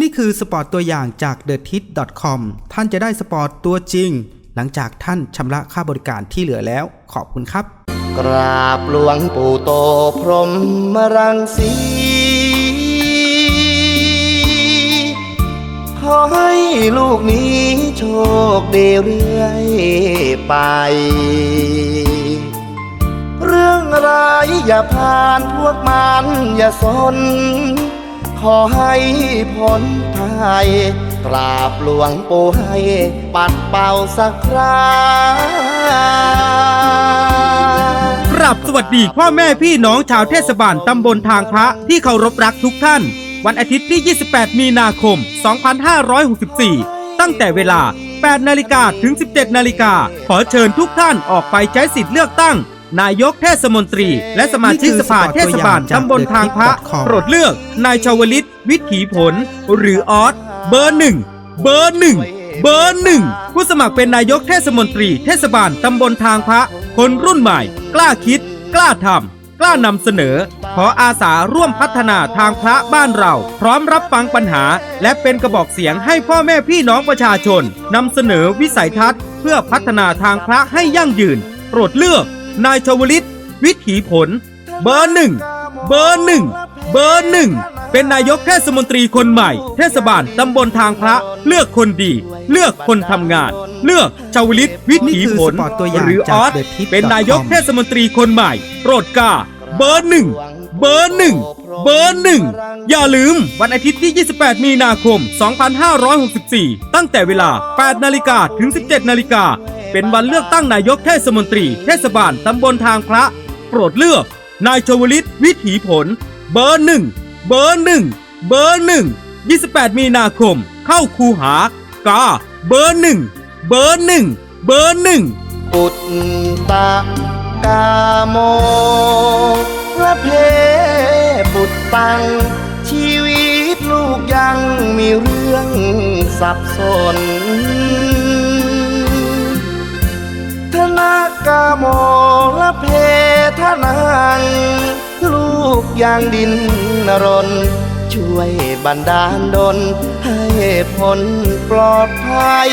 นี่คือสปอร์ตตัวอย่างจาก t h e t i t c o m ท่านจะได้สปอร์ตตัวจริง หลังจากท่านชำระค่าบริการที่เหลือแล้ว ขอบคุณครับ กราบหลวงปู่โตพรหมรังสี ขอให้ลูกนี้โชคดีเรื่อยไป เรื่องร้ายอย่าผ่านพวกมันอย่าสน ขอให้พ้นภัยกราบหลวงปู่ให้ ปัดเป่าสักครากราบสวัสดีพ่อแม่พี่น้องชาวเทศบาลตำบลทางพระที่เคารพรักทุกท่าน วันอาทิตย์ที่ 28 มีนาคม 2564 ตั้งแต่เวลา 8 นาฬิกาถึง 17 นาฬิกาขอเชิญทุกท่านออกไปใช้สิทธิ์เลือกตั้ง นายกเทศมนตรี และสมาชิกสภาเทศบาลตำบลทางพระโปรดเลือก นายชาวลิต วิถีผล หรือออสเบอร์หนึ่งเบอร์หนึ่งเบอร์หนึ่งผู้สมัครเป็นนายกเทศมนตรี เทศบาลตำบลทางพระ คนรุ่นใหม่ กล้าคิด กล้าทำกล้านำเสนอ ขออาสาร่วมพัฒนาทางพระบ้านเรา พร้อมรับฟังปัญหา และเป็นกระบอกเสียงให้พ่อแม่พี่น้องประชาชนนำเสนอวิสัยทัศน์ เพื่อพัฒนาทางพระให้ยั่งยืน โปรดเลือก นายชวลิต วิถีผล เบอร์หนึ่งเบอร์หนึ่งเบอร์หนึ่งเป็นนายกเทศมนตรีคนใหม่ เทศบาลตำบลทางพระ เลือกคนดี เลือกคนทำงาน เลือกชาวลิตวิถีผลนี่คือสปอร์ตตัวอย่างหรือจากออส The Tip เป็นนายก com เทศมนตรีคนใหม่ โปรดกล้าเบอร์หนึ่งเบอร์หนึ่งเบอร์หนึ่งอย่าลืมวันอาทิตย์ที่ 28 มีนาคม 2564 ตั้งแต่เวลา 8 นาฬิกาถึง 17 นาฬิกา เป็นวันเลือกตั้งนายกเทศมนตรี เทศบาลตำบลทางพระ โปรดเลือก นายชวลิตวิถีผล เบอร์หนึ่งเบอร์หนึ่งเบอร์หนึ่ง28 มีนาคม เข้าคูหากา เบอร์หนึ่งเบอร์หนึ่งเบอร์หนึ่งปุตตะกาโมละเพปุตตัง ชีวิตลูกยังมีเรื่องสับสน ธนากาโมละเพทนังลูกยางดินนรน ช่วยบันดาลดลให้พ้นปลอดภัย